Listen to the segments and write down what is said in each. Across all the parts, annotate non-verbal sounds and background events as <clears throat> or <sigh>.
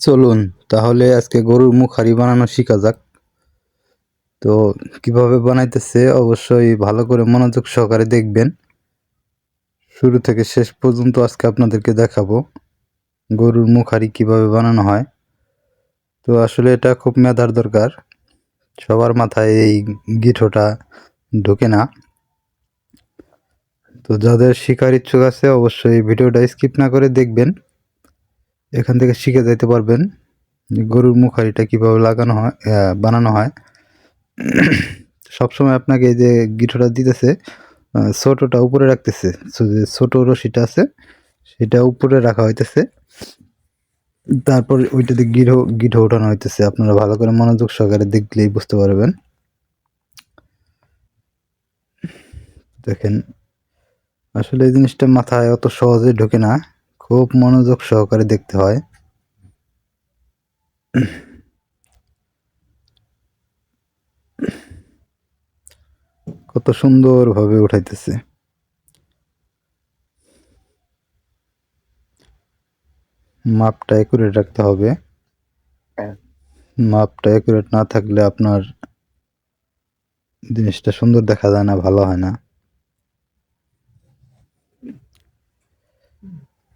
চলুন, তাহলে আজকে গরুর মুখ হাড়ি বানানো শেখা যাক। তো কীভাবে বানাইতেছে, অবশ্যই ভালো করে মনোযোগ সহকারে দেখবেন। শুরু থেকে শেষ পর্যন্ত আজকে আপনাদেরকে দেখাবো গরুর মুখ হাড়ি কীভাবে বানানো হয়। তো আসলে এটা খুব মেধার দরকার, সবার মাথায় এই গিঠোটা ঢোকে না। তো যাদের শিকার ইচ্ছুক আছে, অবশ্যই ভিডিওটা স্কিপ না করে দেখবেন। এখান থেকে শিখে যেতে পারবেন গরুর মুখারিটা কীভাবে লাগানো হয় বানানো হয়। <clears throat> সবসময় আপনাকে যে গিঠোটা দিতেছে ছোটোটা উপরে রাখতেছে যে ছোটো রশিটা আছে, সেটা উপরে রাখা হইতেছে। তারপর ওইটাতে গিরো গিঠো ওঠানো হইতেছে। আপনারা ভালো করে মনোযোগ সহকারে দেখলেই বুঝতে পারবেন। দেখেন, আসলে এই জিনিসটা মাথায় অত সহজে ঢোকে না। খুব মনোযোগ সহকারে দেখতে হয়। কত সুন্দরভাবে উঠাইতেছে। মাপটা একুরেট রাখতে হবে। মাপটা একুরেট না থাকলে আপনার জিনিসটা সুন্দর দেখা যায় না, ভালো হয় না।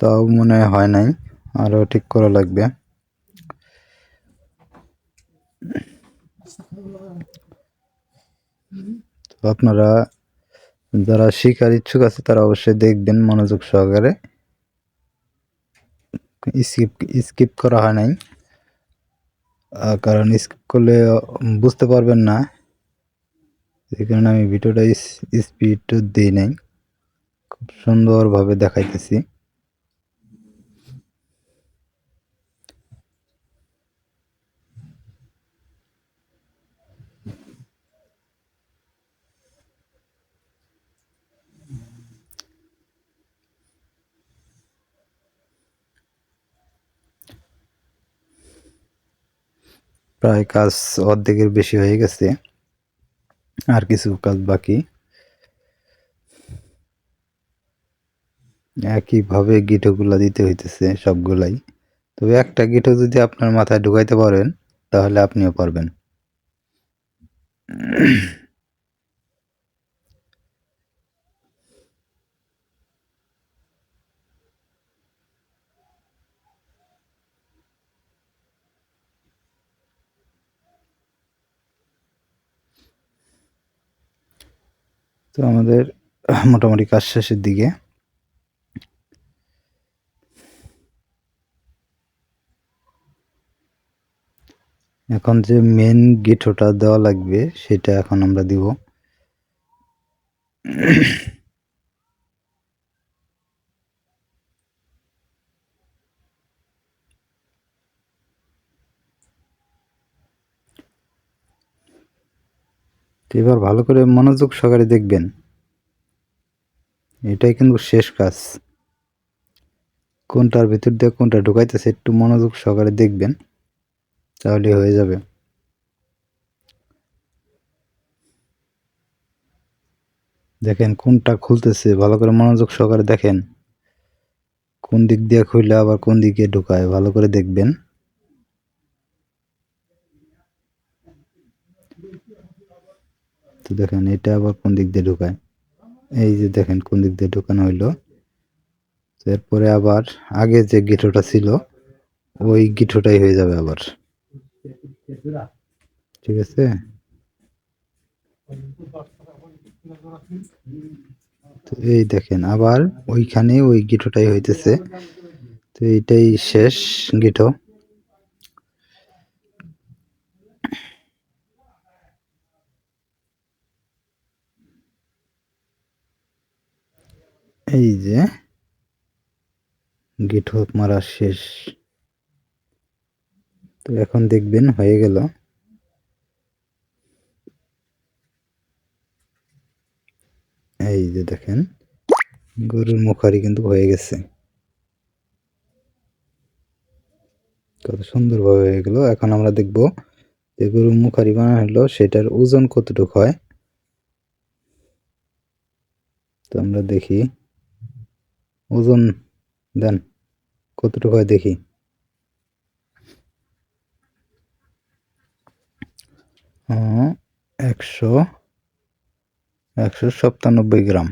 তাও মনে হয় নাই, আরও ঠিক করা লাগবে। আপনারা যারা শিকার ইচ্ছুক আছে, তারা অবশ্যই দেখবেন মনোযোগ সহকারে। স্কিপ স্কিপ করা হয় নাই। কারণ স্কিপ করলে বুঝতে পারবেন না। এই কারণে আমি ভিডিওটা স্পিড দিই নাই। খুব সুন্দরভাবে দেখাইতেছি। প্রায় কাজ অর্ধেকের বেশি হয়ে গেছে। আর কিছু কাজ বাকি। একইভাবে গিঠোগুলো দিতে হইতেছে সবগুলাই। তবে একটা গিটো যদি আপনার মাথায় ঢুকাইতে পারেন, তাহলে আপনিও পারবেন। তো আমাদের মোটামুটি কাজ শেষের দিকে। এখন যে মেন গেট ওটা দেওয়া লাগবে, সেটা এখন আমরা দিব। তো এবার ভালো করে মনোযোগ সহকারে দেখবেন। এটাই কিন্তু শেষ কাজ। কোনটার ভিতর দিয়ে কোনটা ঢুকাইতেছে একটু মনোযোগ সহকারে দেখবেন তাহলে হয়ে যাবে। দেখেন কোনটা খুলতেছে, ভালো করে মনোযোগ সহকারে দেখেন। কোন দিক দিয়ে খুললে আবার কোন দিকে ঢুকায়, ভালো করে দেখবেন। তো দেখেন, এটা আবার কোন দিক দিয়ে ঢুকায়? এই যে দেখেন, কোন দিক দিয়ে ঢুকানো হইল। এরপরে আবার আগে যে গিঠোটা ছিল, ওই গিঠোটাই হয়ে যাবে আবার। ঠিক আছে? তো এই দেখেন, আবার ওইখানে ওই গিঠোটাই হইতেছে। তো এইটাই শেষ গিঠো এই যে গিঠো মারা শেষ। তো এখন দেখবেন হয়ে গেল। এই যে দেখেন, গরুর মুখারি কিন্তু হয়ে গেছে। কত সুন্দরভাবে হয়ে গেল। এখন আমরা দেখব যে গরুর মুখারি বানানো হলো সেটার ওজন কতটুকু হয়। তো আমরা দেখি। ওজন দেন কতটুকু হয় দেখি। একশো একশো সাতানব্বই গ্রাম।